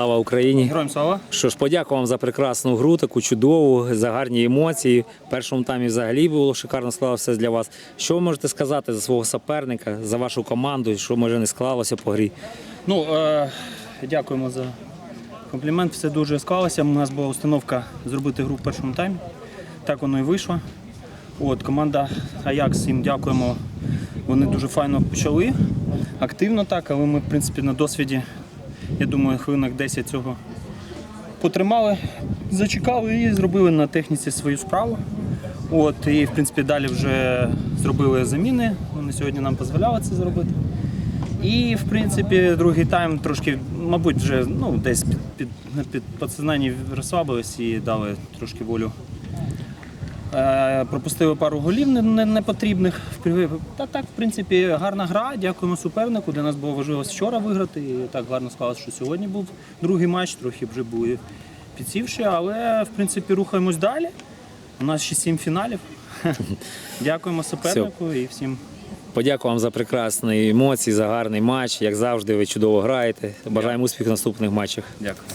Слава Україні! Героям слава. Що ж, подякую вам за прекрасну гру, таку чудову, за гарні емоції. В першому таймі взагалі було шикарно склалося для вас. Що ви можете сказати за свого суперника, за вашу команду, що може не склалося по грі? Ну, е, дякуємо за комплімент. Все дуже склалося. У нас була установка зробити гру в першому таймі. Так воно і вийшло. От, команда Аякс, їм дякуємо. Вони дуже файно почали. Активно так, але ми, в принципі, на досвіді, я думаю, хвилинок 10 цього потримали, зачекали і зробили на техніці свою справу. От, і, в принципі, далі вже зробили заміни. Вони сьогодні нам дозволяли це зробити. І, в принципі, другий тайм трошки, мабуть, вже ну, десь під, під, під підсознанні розслабились і дали трошки волю. Е, пропустили пару голів не- не- непотрібних. Та так, в принципі, гарна гра. Дякуємо супернику. Для нас було важливо вчора виграти. І так гарно склалося, що сьогодні був другий матч, трохи вже були підсівши, але в принципі рухаємось далі. У нас ще сім фіналів. Дякуємо супернику і всім. Подякую вам за прекрасні емоції, за гарний матч. Як завжди, ви чудово граєте. Бажаємо успіху в наступних матчах. Дякую.